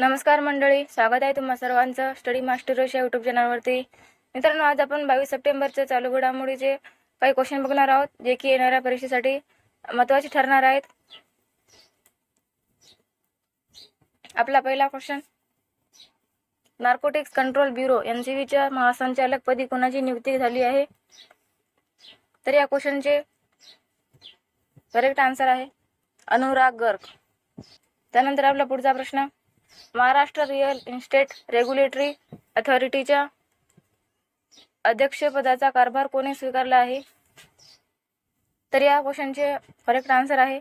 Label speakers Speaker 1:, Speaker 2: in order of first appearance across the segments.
Speaker 1: नमस्कार मंडळी स्वागत आहे तुम्हा सर्वांचं स्टडी मास्टर या यूट्यूब चॅनलवरती मित्रांनो आज आपण बावीस सप्टेंबरचे चालू घडामोडीचे काही क्वेश्चन बघणार आहोत जे की येणाऱ्या परीक्षेसाठी महत्त्वाचे ठरणार आहेत. आपला पहिला question narcotics control bureau N C बीच्या महासंचालकपदी कोणाची नियुक्ती झाली आहे? तर या क्वेश्चनचे करेक्ट आन्सर आहे अनुराग गर्ग. त्यानंतर आपला पुढचा प्रश्न महाराष्ट्र रिअल इस्टेट रेग्युलेटरी अथॉरिटीच्या अध्यक्षपदाचा कारभार कोणी स्वीकारला आहे? तर या क्वेश्चनचे करेक्ट आन्सर आहे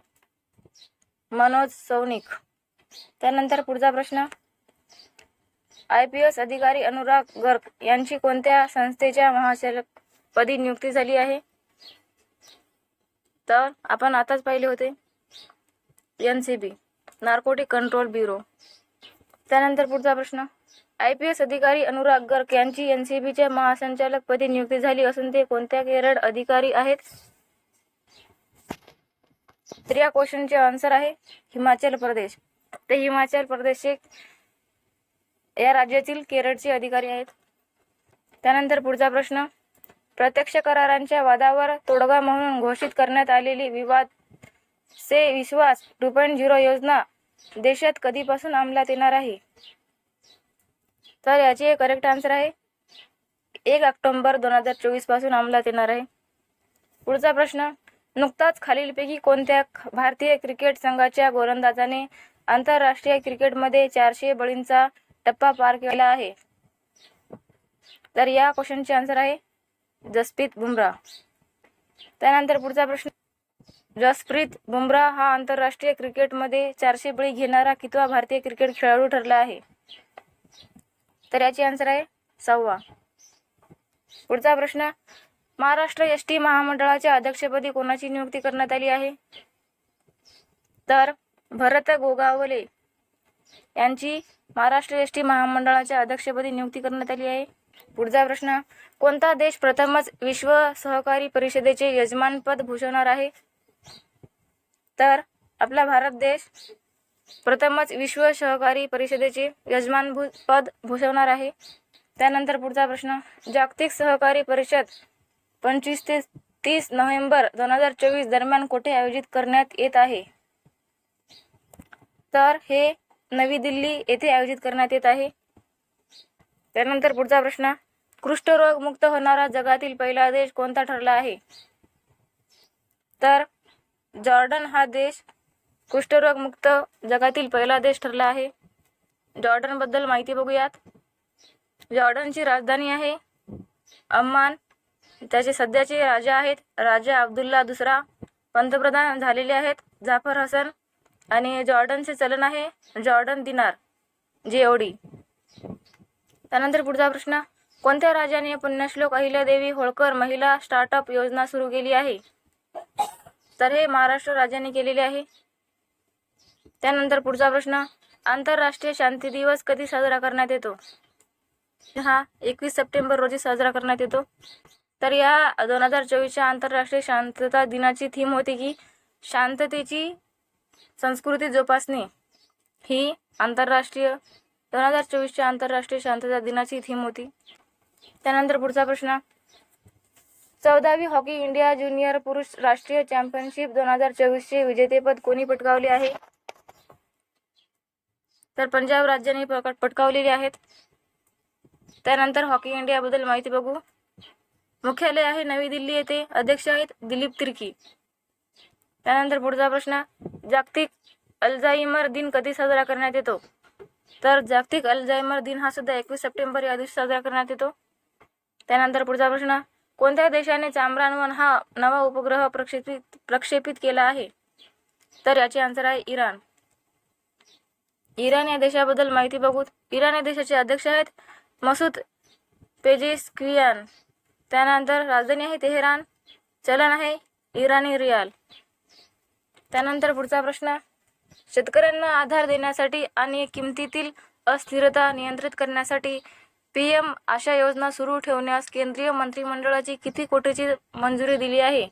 Speaker 1: मनोज सौनिक. त्यानंतर पुढचा प्रश्न आय पी एस अधिकारी अनुराग गर्ग यांची कोणत्या संस्थेच्या महाचालकपदी नियुक्ती झाली आहे? तर आपण आताच पाहिले होते. N C B narcotic control bureau त्यानंतर पुढचा प्रश्न. आय पी एस अधिकारी अनुराग गर्ग यांची एन सी बीच्या महासंचालकपदी नियुक्ती झाली असून ते कोणत्या केरळ अधिकारी आहेत? तर या क्वेश्चनचे आन्सर आहे हिमाचल प्रदेश. ते हिमाचल प्रदेश या राज्यातील केरळचे अधिकारी आहेत. त्यानंतर पुढचा प्रश्न. प्रत्यक्ष करारांच्या वादावर तोडगा म्हणून घोषित करण्यात आलेली Vivad se Vishwas two point zero योजना देशात कधीपासून अंमलात येणार आहे? तर याचे करेक्ट आन्सर आहे. एक ऑक्टोंबर दोन हजार चोवीसपासून अंमलात येणार आहे. पुढचा प्रश्न नुकताच खालीलपैकी कोणत्या भारतीय क्रिकेट संघाच्या गोलंदाजाने आंतरराष्ट्रीय क्रिकेटमध्ये चारशे बळींचा टप्पा पार केला आहे? तर या क्वेश्चनचे आन्सर आहे जसप्रीत बुमराह. त्यानंतर पुढचा प्रश्न जसप्रीत बुमराह हा आंतरराष्ट्रीय क्रिकेटमध्ये चारशे बळी घेणारा कितवा भारतीय क्रिकेट खेळाडू ठरला आहे. तर याची आन्सर आहे सहावा पुढचा प्रश्न महाराष्ट्र एस टी महामंडळाच्या अध्यक्षपदी कोणाची नियुक्ती करण्यात आली आहे? तर भरत गोगावले यांची महाराष्ट्र एस टी महामंडळाच्या अध्यक्षपदी नियुक्ती करण्यात आली आहे. पुढचा प्रश्न कोणता देश प्रथमच विश्व सहकारी परिषदेचे यजमानपद भूषवणार आहे? तर आपला भारत देश प्रथमच विश्व सहकारी परिषदेचे यजमान भू पद भूषवणार आहे. त्यानंतर पुढचा प्रश्न जागतिक सहकारी परिषद पंचवीस ते तीस नोव्हेंबर दोन हजार चोवीस दरम्यान कुठे आयोजित करण्यात येत आहे? तर हे नवी दिल्ली येथे आयोजित करण्यात येत आहे. त्यानंतर पुढचा प्रश्न कुष्ठरोग मुक्त होणारा जगातील पहिला देश कोणता ठरला आहे? तर जॉर्डन हा देश कुष्ठरोगमुक्त जगातील पहिला देश ठरला आहे. जॉर्डनबद्दल माहिती बघूयात. जॉर्डनची राजधानी आहे अम्मान. त्याचे सध्याचे राजा आहेत. राजा अब्दुल्ला दुसरा पंतप्रधान झालेले आहेत जाफर हसन. आणि जॉर्डनचे चलन आहे जॉर्डन दिनार जे ओडी त्यानंतर पुढचा प्रश्न. कोणत्या राजाने पुण्यश्लोक अहिल्यादेवी होळकर महिला स्टार्टअप योजना सुरू केली आहे? तर हे महाराष्ट्र राज्याने केलेले आहे. त्यानंतर पुढचा प्रश्न आंतरराष्ट्रीय शांती दिवस कधी साजरा करण्यात येतो? हा एकवीस सप्टेंबर रोजी साजरा करण्यात येतो. तर या दोन हजार चोवीसच्या आंतरराष्ट्रीय शांतता दिनाची थीम होती की शांततेची संस्कृती जोपासणे ही आंतरराष्ट्रीय दोन हजार चोवीसच्या आंतरराष्ट्रीय शांतता दिनाची थीम होती. त्यानंतर पुढचा प्रश्न चौदावी हॉकी इंडिया ज्युनियर पुरुष राष्ट्रीय चॅम्पियनशिप दोन हजार चोवीसचे विजेतेपद कोणी पटकावले आहे? तर पंजाब राज्याने पकड पटकावलेले आहेत. त्यानंतर हॉकी इंडियाबद्दल माहिती बघू. मुख्यालय आहे नवी दिल्ली येथे. अध्यक्ष आहेत दिलीप तिर्की. त्यानंतर पुढचा प्रश्न जागतिक अल्झाइमर दिन कधी साजरा करण्यात येतो? तर जागतिक अल्झाइमर दिन हा सुद्धा एकवीस सप्टेंबर या दिवशी साजरा करण्यात येतो. त्यानंतर पुढचा प्रश्न कोणत्या देशाने चांद्रयान वन हा नवा उपग्रह प्रक्षेपित प्रक्षेपित केला आहे? तर याचे आन्सर आहे इराण. इराण या देशाबद्दल माहिती बघू इराण या देशाचे अध्यक्ष आहेत मसूद पेजेस्कियान. त्यानंतर राजधानी आहे तेहरान. चलन आहे इराणी रियाल. त्यानंतर पुढचा प्रश्न. शेतकऱ्यांना आधार देण्यासाठी आणि किमतीतील अस्थिरता नियंत्रित करण्यासाठी पी एम आशा योजना सुरू ठेवण्यास केंद्रीय मंत्रिमंडळाची किती कोटीची मंजुरी दिली आहे?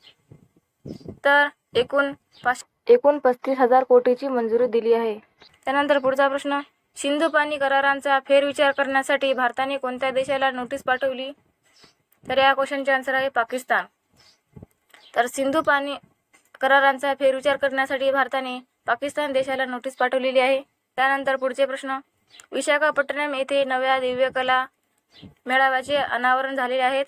Speaker 1: तर एकूण पाच एकूण पस्तीस हजार कोटीची मंजुरी दिली आहे. त्यानंतर पुढचा प्रश्न सिंधू पाणी करारांचा फेरविचार करण्यासाठी भारताने कोणत्या देशाला नोटीस पाठवली? तर या क्वेश्चनचे आन्सर आहे पाकिस्तान. तर सिंधू पाणी करारांचा फेरविचार करण्यासाठी भारताने पाकिस्तान देशाला नोटीस पाठवलेली आहे. त्यानंतर पुढचे प्रश्न विशाखापट्टणम येथे नव्या दिव्यकला मेळाव्याचे अनावरण झालेले आहेत.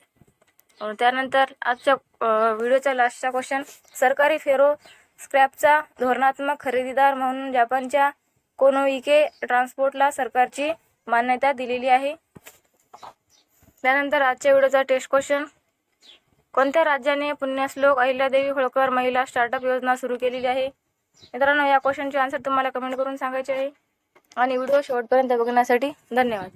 Speaker 1: त्यानंतर आजच्या व्हिडिओचा लास्टचा क्वेश्चन सरकारी फेरो स्क्रॅपचा धोरणात्मक खरेदीदार म्हणून जपानच्या कोनोइके ट्रान्सपोर्टला सरकारची मान्यता दिलेली आहे. त्यानंतर आजच्या व्हिडिओचा टेस्ट क्वेश्चन कोणत्या राज्याने पुण्यश्लोक अहिल्यादेवी होळकर महिला स्टार्टअप योजना सुरू केलेली आहे? मित्रांनो या क्वेश्चनचे आन्सर तुम्हाला कमेंट करून सांगायचे आहे. आणि व्हिडिओ शेवटपर्यंत बघण्यासाठी धन्यवाद.